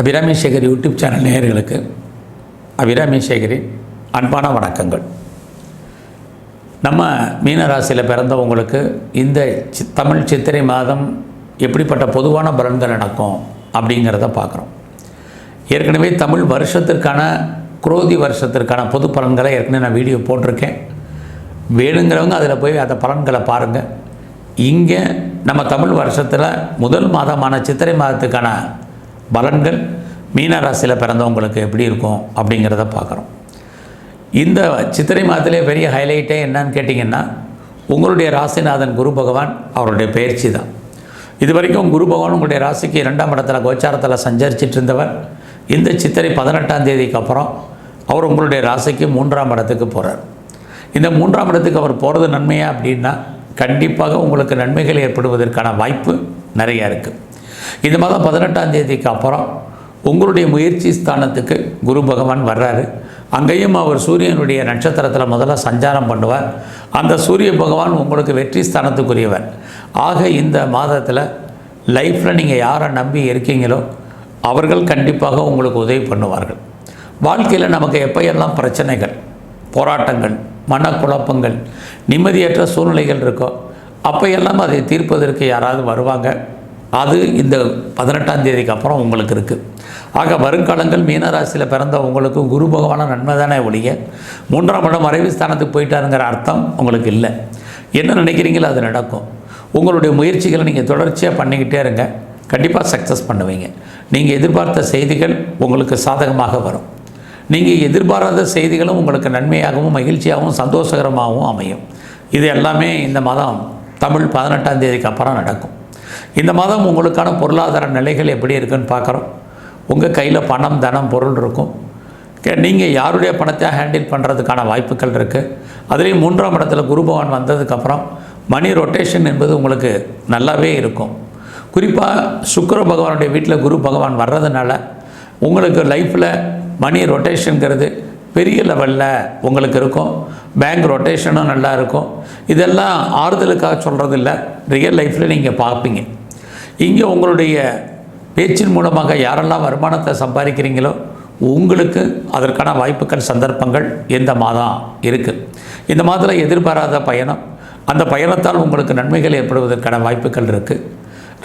Abirami Sekar YouTube channel நேயர்களுக்கு அபிராமி சேகரின் அன்பான வணக்கங்கள். நம்ம மீனராசியில் பிறந்தவங்களுக்கு இந்த சி தமிழ் சித்திரை மாதம் எப்படிப்பட்ட பொதுவான பலன்கள் நடக்கும் அப்படிங்கிறத பார்க்குறோம். ஏற்கனவே தமிழ் வருஷத்திற்கான குரோதி வருஷத்திற்கான பொது பலன்களை ஏற்கனவே நான் வீடியோ போட்டிருக்கேன். வேணுங்கிறவங்க அதில் போய் அந்த பலன்களை பாருங்கள் இங்கே நம்ம தமிழ் வருஷத்தில் முதல் மாதமான சித்திரை மாதத்துக்கான பலன்கள் மீனராசியில் பிறந்தவங்களுக்கு எப்படி இருக்கும் அப்படிங்கிறத பார்க்குறோம். இந்த சித்திரை மாதத்திலே பெரிய ஹைலைட்டே என்னன்னு கேட்டிங்கன்னா உங்களுடைய ராசிநாதன் குரு பகவான் அவருடைய பயிற்சி தான். இது வரைக்கும் குரு பகவான் உங்களுடைய ராசிக்கு இரண்டாம் இடத்துல கோச்சாரத்தில் சஞ்சரிச்சிட்டு இருந்தவர். இந்த சித்திரை பதினெட்டாம் தேதிக்கு அப்புறம் அவர் உங்களுடைய ராசிக்கு மூன்றாம் இடத்துக்கு போகிறார் இந்த மூன்றாம் இடத்துக்கு அவர் போகிறது நன்மையா அப்படின்னா கண்டிப்பாக உங்களுக்கு நன்மைகள் ஏற்படுவதற்கான வாய்ப்பு நிறையா இருக்குது இந்த மாதம் பதினெட்டாம் தேதிக்கு அப்புறம் உங்களுடைய முயற்சி ஸ்தானத்துக்கு குரு பகவான் வர்றாரு. அங்கேயும் அவர் சூரியனுடைய நட்சத்திரத்தில் முதல்ல சஞ்சாரம் பண்ணுவார். அந்த சூரிய பகவான் உங்களுக்கு வெற்றி ஸ்தானத்துக்குரியவர். ஆக இந்த மாதத்தில் லைஃப்பில் நீங்கள் யாரை நம்பி இருக்கீங்களோ அவர்கள் கண்டிப்பாக உங்களுக்கு உதவி பண்ணுவார்கள். வாழ்க்கையில் நமக்கு எப்பையெல்லாம் பிரச்சனைகள் போராட்டங்கள் மனக்குழப்பங்கள் நிம்மதியற்ற சூழ்நிலைகள் இருக்கோ அப்பையெல்லாம் அதை தீர்ப்பதற்கு யாராவது வருவாங்க? அது இந்த பதினெட்டாம் தேதிக்கு அப்புறம் உங்களுக்கு இருக்குது ஆக வருங்காலங்கள் மீனராசியில் பிறந்த உங்களுக்கு குரு பகவான நன்மை தானே ஒழிய மூன்றாம் இடம் மறைவு ஸ்தானத்துக்கு போயிட்டாருங்கிற அர்த்தம் உங்களுக்கு இல்லை. என்ன நினைக்கிறீங்களோ அது நடக்கும். உங்களுடைய முயற்சிகளை நீங்கள் தொடர்ச்சியாக பண்ணிக்கிட்டே இருங்க. கண்டிப்பாக சக்ஸஸ் பண்ணுவீங்க. நீங்கள் எதிர்பார்த்த செய்திகள் உங்களுக்கு சாதகமாக வரும். நீங்கள் எதிர்பாராத செய்திகளும் உங்களுக்கு நன்மையாகவும் மகிழ்ச்சியாகவும் சந்தோஷகரமாகவும் அமையும். இது எல்லாமே இந்த மாதம் தமிழ் பதினெட்டாம் தேதிக்கு அப்புறம் நடக்கும். இந்த மாதம் உங்களுக்கான பொருளாதார நிலைகள் எப்படி இருக்குன்னு பார்க்குறோம். உங்கள் கையில் பணம் தனம் பொருள் இருக்கும். நீங்கள் யாருடைய பணத்தை ஹேண்டில் பண்ணுறதுக்கான வாய்ப்புகள் இருக்குது அதுலேயும் மூன்றாம் இடத்துல குருபவன் வந்ததுக்கப்புறம் மணி ரொட்டேஷன் என்பது உங்களுக்கு நல்லாவே இருக்கும். குறிப்பாக சுக்கர பகவானுடைய வீட்டில் குரு பகவான் வர்றதுனால உங்களுக்கு லைஃப்பில் மணி ரொட்டேஷனுங்கிறது பெரிய லெவலில் உங்களுக்கு இருக்கும். பேங்க் ரொட்டேஷனும் நல்லா இருக்கும். இதெல்லாம் ஆறுதலுக்காக சொல்கிறது இல்லை ரியல் லைஃப்பில் நீங்கள் பார்ப்பீங்க. இங்கே உங்களுடைய பேச்சின் மூலமாக யாரெல்லாம் வருமானத்தை சம்பாதிக்கிறீங்களோ உங்களுக்கு அதற்கான வாய்ப்புகள் சந்தர்ப்பங்கள் இந்த மாதம் இருக்குது இந்த மாதத்தில் எதிர்பாராத பயணம் அந்த பயணத்தால் உங்களுக்கு நன்மைகள் ஏற்படுவதற்கான வாய்ப்புகள் இருக்குது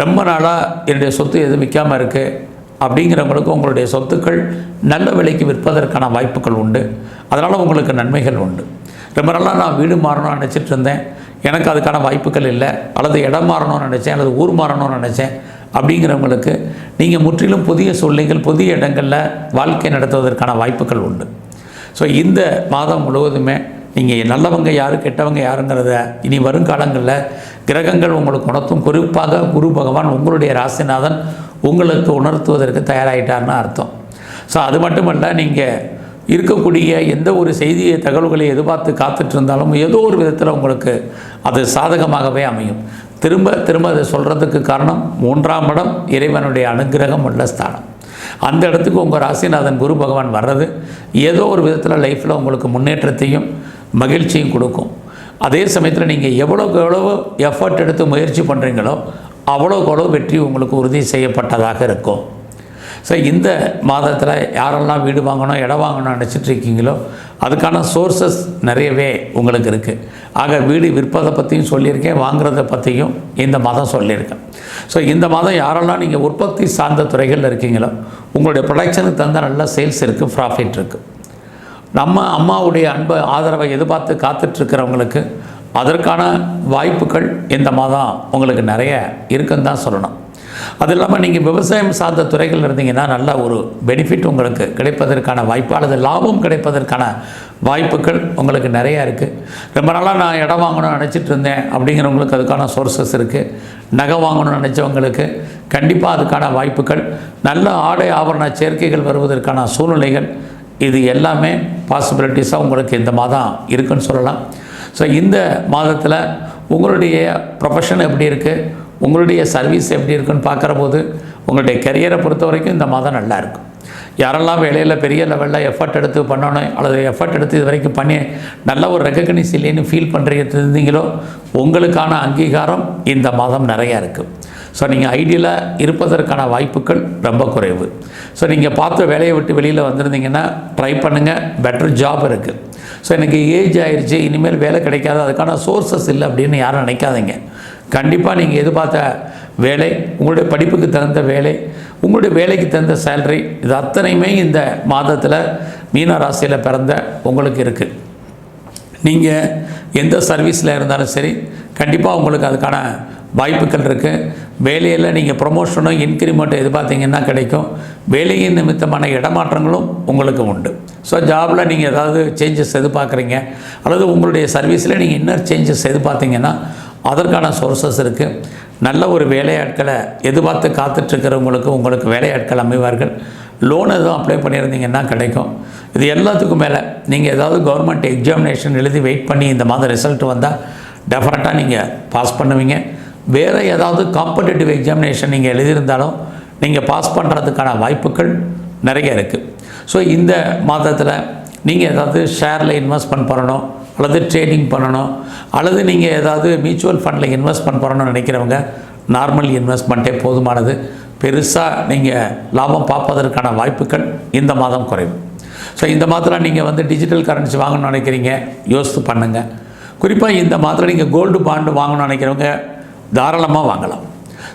ரொம்ப நாளாக என்னுடைய சொத்து எதுவும் விற்காமல் இருக்குது அப்படிங்கிறவங்களுக்கு உங்களுடைய சொத்துக்கள் நல்ல விலைக்கு விற்பதற்கான வாய்ப்புகள் உண்டு. அதனால் உங்களுக்கு நன்மைகள் உண்டு. ரொம்ப நாளாக நான் வீடு மாறணும்னு நினச்சிட்டு இருந்தேன். எனக்கு அதுக்கான வாய்ப்புகள் இல்லை. அல்லது இடம் மாறணும்னு நினச்சேன் அல்லது ஊர் மாறணும்னு நினச்சேன் அப்படிங்கிறவங்களுக்கு நீங்கள் முற்றிலும் புதிய சூழ்நிலைகள் புதிய இடங்களில் வாழ்க்கை நடத்துவதற்கான வாய்ப்புகள் உண்டு. ஸோ இந்த மாதம் முழுவதுமே நீங்கள் நல்லவங்க யார் கெட்டவங்க யாருங்கிறத இனி வருங்காலங்களில் கிரகங்கள் உங்களுக்கு உணர்த்தும். குறிப்பாக குரு பகவான் உங்களுடைய ராசிநாதன் உங்களுக்கு உணர்த்துவதற்கு தயாராகிட்டார்னு அர்த்தம். ஸோ அது மட்டுமல்ல நீங்கள் இருக்கக்கூடிய எந்த ஒரு செய்தியை தகவல்களை எதிர்பார்த்து காத்துட்டு இருந்தாலும் ஏதோ ஒரு விதத்தில் உங்களுக்கு அது சாதகமாகவே அமையும். திரும்ப திரும்ப அதை சொல்கிறதுக்கு காரணம் மூன்றாம் இடம் இறைவனுடைய அனுகிரகம் உள்ள ஸ்தானம். அந்த இடத்துக்கு உங்கள் ராசிநாதன் குரு பகவான் வர்றது ஏதோ ஒரு விதத்தில் லைஃப்பில் உங்களுக்கு முன்னேற்றத்தையும் மகிழ்ச்சியும் கொடுக்கும். அதே சமயத்தில் நீங்கள் எவ்வளோக்கு எவ்வளோ எஃபர்ட் எடுத்து முயற்சி பண்ணுறீங்களோ அவ்வளோக்கு அவ்வளோ வெற்றி உங்களுக்கு உறுதி செய்யப்பட்டதாக இருக்கும். ஸோ இந்த மாதத்தில் யாரெல்லாம் வீடு வாங்கணும் இடம் வாங்கணும்னு நினச்சிட்டு இருக்கீங்களோ அதுக்கான சோர்சஸ் நிறையவே உங்களுக்கு இருக்குது ஆக வீடு விற்பதை பற்றியும் சொல்லியிருக்கேன் வாங்குறத பற்றியும் இந்த மாதம் சொல்லியிருக்கேன். ஸோ இந்த மாதம் யாரெல்லாம் நீங்கள் உற்பத்தி சார்ந்த துறைகளில் இருக்கீங்களோ உங்களுடைய ப்ரொடக்ஷனுக்கு தகுந்த நல்ல சேல்ஸ் இருக்குது ப்ராஃபிட் இருக்குது நம்ம அம்மாவுடைய அன்பை ஆதரவை எதிர்பார்த்து காத்துட்ருக்கிறவங்களுக்கு அதற்கான வாய்ப்புகள் இந்த மாதம் உங்களுக்கு நிறைய இருக்குன்னு தான் சொல்லணும். அது இல்லாமல் நீங்கள் விவசாயம் சார்ந்த துறைகள் இருந்தீங்கன்னா நல்ல ஒரு பெனிஃபிட் உங்களுக்கு கிடைப்பதற்கான வாய்ப்பு அல்லது லாபம் கிடைப்பதற்கான வாய்ப்புகள் உங்களுக்கு நிறையா இருக்குது ரொம்ப நாளாக நான் இடம் வாங்கணும்னு நினச்சிட்டு இருந்தேன் அப்படிங்கிறவங்களுக்கு அதுக்கான சோர்சஸ் இருக்குது நகை வாங்கணும்னு நினச்சவங்களுக்கு கண்டிப்பாக அதுக்கான வாய்ப்புகள். நல்ல ஆடை ஆபரண சேர்க்கைகள் வருவதற்கான சூழ்நிலைகள். இது எல்லாமே பாசிபிலிட்டிஸாக உங்களுக்கு இந்த மாதம் இருக்குன்னு சொல்லலாம். ஸோ இந்த மாதத்தில் உங்களுடைய ப்ரொஃபஷன் எப்படி இருக்குது உங்களுடைய சர்வீஸ் எப்படி இருக்குன்னு பார்க்குற போது உங்களுடைய கரியரை பொறுத்த வரைக்கும் இந்த மாதம் நல்லா இருக்கும் யாரெல்லாம் வேலையில் பெரிய லெவலில் எஃபர்ட் எடுத்து பண்ணணும் அல்லது எஃபர்ட் எடுத்து இது வரைக்கும் பண்ணி நல்ல ஒரு ரெக்கக்னிஸ் இல்லைன்னு ஃபீல் பண்ணுறீங்க இருந்தீங்களோ உங்களுக்கான அங்கீகாரம் இந்த மாதம் நிறையா இருக்குது ஸோ நீங்கள் ஐடியலாக இருப்பதற்கான வாய்ப்புகள் ரொம்ப குறைவு. ஸோ நீங்கள் பார்த்த வேலையை விட்டு வெளியில் வந்திருந்தீங்கன்னா ட்ரை பண்ணுங்கள் பெட்டர் ஜாப் இருக்குது ஸோ எனக்கு ஏஜ் ஆயிடுச்சு இனிமேல் வேலை கிடைக்காது அதுக்கான சோர்சஸ் இல்லை அப்படின்னு யாரும் நினைக்காதீங்க. கண்டிப்பாக நீங்கள் எதிர்பார்த்த வேலை உங்களுடைய படிப்புக்கு தகுந்த வேலை உங்களுடைய வேலைக்கு தகுந்த சேலரி இது அத்தனையுமே இந்த மாதத்தில் மீன ராசியில் பிறந்த உங்களுக்கு இருக்குது நீங்கள் எந்த சர்வீஸில் இருந்தாலும் சரி கண்டிப்பாக உங்களுக்கு அதுக்கான வாய்ப்புகள் இருக்குது வேலையில் நீங்கள் ப்ரொமோஷனும் இன்க்ரிமெண்ட்டும் எதிர்பார்த்தீங்கன்னா கிடைக்கும். வேலையின் நிமித்தமான இடமாற்றங்களும் உங்களுக்கு உண்டு. ஸோ ஜாபில் நீங்கள் ஏதாவது சேஞ்சஸ் எதிர்பார்க்குறீங்க அல்லது உங்களுடைய சர்வீஸில் நீங்கள் இன்னர் சேஞ்சஸ் எதிர்பார்த்தீங்கன்னா அதற்கான சோர்சஸ் இருக்குது நல்ல ஒரு வேலையாட்களை எதிர்பார்த்து காத்துட்ருக்கிறவங்களுக்கு உங்களுக்கு வேலையாட்கள் அமைவார்கள். லோன் எதுவும் அப்ளை பண்ணியிருந்தீங்கன்னா கிடைக்கும். இது எல்லாத்துக்கும் மேலே நீங்கள் ஏதாவது கவர்மெண்ட் எக்ஸாமினேஷன் எழுதி வெயிட் பண்ணி இந்த மாதம் ரிசல்ட் வந்தால் டெஃபினட்டாக நீங்கள் பாஸ் பண்ணுவீங்க. வேறு ஏதாவது காம்படிட்டிவ் எக்ஸாமினேஷன் நீங்கள் எழுதியிருந்தாலும் நீங்கள் பாஸ் பண்ணுறதுக்கான வாய்ப்புகள் நிறைய இருக்குது ஸோ இந்த மாதத்தில் நீங்கள் ஏதாவது ஷேரில் இன்வெஸ்ட்மெண்ட் பண்ணணும். அல்லது ட்ரேடிங் பண்ணணும் அல்லது நீங்கள் ஏதாவது மியூச்சுவல் ஃபண்டில் இன்வெஸ்ட்மெண்ட் பண்ணணும்னு நினைக்கிறவங்க நார்மல் இன்வெஸ்ட்மெண்ட்டே போதுமானது. பெருசாக நீங்கள் லாபம் பார்ப்பதற்கான வாய்ப்புகள் இந்த மாதம் குறையும் ஸோ இந்த மாதத்தில் நீங்கள் வந்து டிஜிட்டல் கரன்சி வாங்கணும்னு நினைக்கிறீங்க யோசித்து பண்ணுங்கள் குறிப்பாக இந்த மாதத்தில் நீங்கள் கோல்டு பாண்டு வாங்கணும்னு நினைக்கிறவங்க தாராளமாக வாங்கலாம்.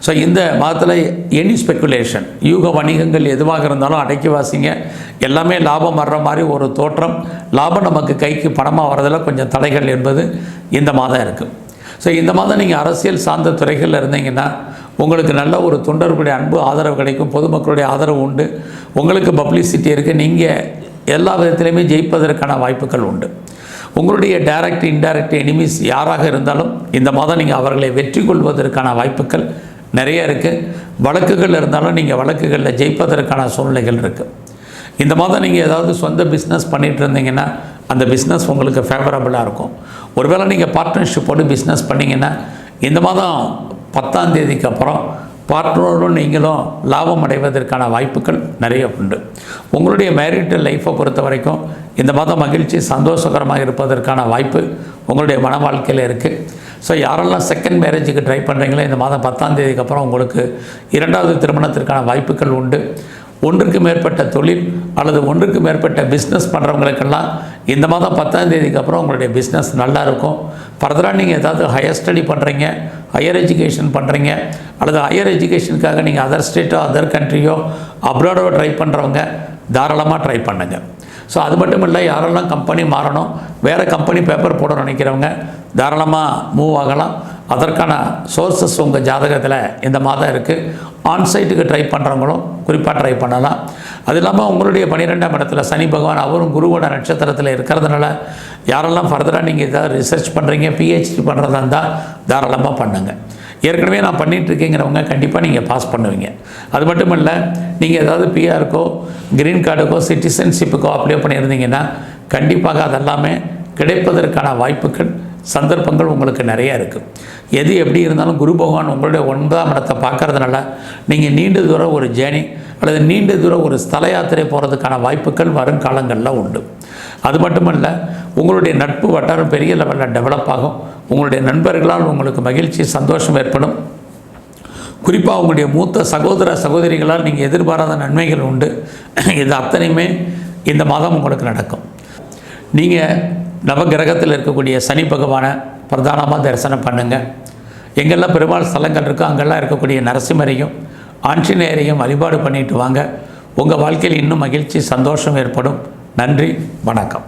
ஸோ இந்த மாதத்தில் எனி ஸ்பெக்குலேஷன் யூக வணிகங்கள் எதுவாக இருந்தாலும் அடக்கி வாசிங்க. எல்லாமே லாபம் வர்ற மாதிரி ஒரு தோற்றம். லாபம் நமக்கு கைக்கு பணமாக வரதில் கொஞ்சம் தடைகள் என்பது இந்த மாதம் இருக்குது ஸோ இந்த மாதம் நீங்கள் அரசியல் சார்ந்த துறைகளில் இருந்தீங்கன்னா உங்களுக்கு நல்ல ஒரு தொண்டர்களுடைய அன்பு ஆதரவு கிடைக்கும். பொதுமக்களுடைய ஆதரவு உண்டு. உங்களுக்கு பப்ளிசிட்டி இருக்குது நீங்கள் எல்லா விதத்திலையுமே ஜெயிப்பதற்கான வாய்ப்புகள் உண்டு. உங்களுடைய டைரக்ட் இன்டைரக்ட் எனிமீஸ் யாராக இருந்தாலும் இந்த மாதம் நீங்கள் அவர்களை வெற்றி கொள்வதற்கான வாய்ப்புகள் நிறைய இருக்குது வழக்குகள் இருந்தாலும் நீங்கள் வழக்குகளில் ஜெயிப்பதற்கான சூழ்நிலைகள் இருக்குது இந்த மாதம் நீங்கள் ஏதாவது சொந்த பிஸ்னஸ் பண்ணிகிட்டு இருந்தீங்கன்னா அந்த பிஸ்னஸ் உங்களுக்கு ஃபேவரபுளாக இருக்கும். ஒருவேளை நீங்கள் பார்ட்னர்ஷிப்போடு பிஸ்னஸ் பண்ணிங்கன்னா இந்த மாதம் பத்தாம் தேதிக்கு அப்புறம் பார்ட்னரோடும் நீங்களும் லாபம் அடைவதற்கான வாய்ப்புகள் நிறைய உண்டு. உங்களுடைய மேரிட்டல் லைஃப்பை பொறுத்த வரைக்கும் இந்த மாதம் மகிழ்ச்சி சந்தோஷகரமாக இருப்பதற்கான வாய்ப்பு உங்களுடைய மன வாழ்க்கையில் இருக்குது ஸோ யாரெல்லாம் செகண்ட் மேரேஜுக்கு ட்ரை பண்ணுறீங்களோ இந்த மாதம் பத்தாம் தேதிக்கு அப்புறம் உங்களுக்கு இரண்டாவது திருமணத்திற்கான வாய்ப்புகள் உண்டு. ஒன்றுக்கு மேற்பட்ட தொழில் அல்லது ஒன்றுக்கு மேற்பட்ட பிஸ்னஸ் பண்ணுறவங்களுக்கெல்லாம் இந்த மாதம் பத்தாம் தேதிக்கு அப்புறம் உங்களுடைய பிஸ்னஸ் நல்லா இருக்கும். ஃபர்தராக நீங்கள் ஏதாவது ஹையர் ஸ்டடி பண்ணுறீங்க ஹையர் எஜுகேஷன் பண்ணுறீங்க அல்லது ஹையர் எஜுகேஷனுக்காக நீங்கள் அதர் ஸ்டேட்டோ அதர் கண்ட்ரியோ அப்ராடோ ட்ரை பண்ணுறவங்க தாராளமாக ட்ரை பண்ணுங்கள் ஸோ அது மட்டும் இல்லை யாரெல்லாம் கம்பெனி மாறணும் வேறு கம்பெனி பேப்பர் போட நினைக்கிறவங்க தாராளமாக மூவ் ஆகலாம். அதற்கான சோர்சஸ் உங்கள் ஜாதகத்தில் இந்த மாதம் இருக்குது ஆன்சைட்டுக்கு ட்ரை பண்ணுறவங்களும் குறிப்பாக ட்ரை பண்ணலாம். அது இல்லாமல் உங்களுடைய பன்னிரெண்டாம் இடத்துல சனி பகவான் அவரும் குருவோட நட்சத்திரத்தில் இருக்கிறதுனால யாரெல்லாம் ஃபர்தராக நீங்கள் ஏதாவது ரிசர்ச் பண்ணுறீங்க பிஹெச்டி பண்ணுறதா இருந்தால் தாராளமாக பண்ணுங்கள் ஏற்கனவே நான் பண்ணிகிட்ருக்கேங்கிறவங்க கண்டிப்பாக நீங்கள் பாஸ் பண்ணுவீங்க. அது மட்டும் இல்லை நீங்கள் ஏதாவது பிஆருக்கோ கிரீன் கார்டுக்கோ சிட்டிசன்ஷிப்புக்கோ அப்ளை பண்ணியிருந்தீங்கன்னா கண்டிப்பாக அதெல்லாமே கிடைப்பதற்கான வாய்ப்புகள் சந்தர்ப்பங்கள் உங்களுக்கு நிறையா இருக்குது எது எப்படி இருந்தாலும் குரு பகவான் உங்களுடைய ஒன்பதாம் இடத்தை பார்க்கறதுனால நீங்கள் நீண்ட தூரம் ஒரு ஜேர்னி அல்லது நீண்ட தூரம் ஒரு ஸ்தல யாத்திரை போகிறதுக்கான வாய்ப்புகள் வருங்காலங்களில் உண்டு. அது மட்டுமல்ல உங்களுடைய நட்பு வட்டாரம் பெரிய லெவலில் டெவலப் ஆகும். உங்களுடைய நண்பர்களால் உங்களுக்கு மகிழ்ச்சி சந்தோஷம் ஏற்படும். குறிப்பாக உங்களுடைய மூத்த சகோதர சகோதரிகளால் நீங்கள் எதிர்பாராத நன்மைகள் உண்டு. இது அத்தனையுமே இந்த மாதம் உங்களுக்கு நடக்கும். நீங்கள் நவகிரகத்தில் இருக்கக்கூடிய சனி பகவானை பிரதானமாக தரிசனம் பண்ணுங்கள் எங்கெல்லாம் பெருமாள் ஸ்தலங்கள் இருக்கோ அங்கெல்லாம் இருக்கக்கூடிய நரசிம்மரையும் ஆஞ்சநேயரையும் வழிபாடு பண்ணிட்டு வாங்க. உங்கள் வாழ்க்கையில் இன்னும் மகிழ்ச்சி சந்தோஷம் ஏற்படும். நன்றி வணக்கம்.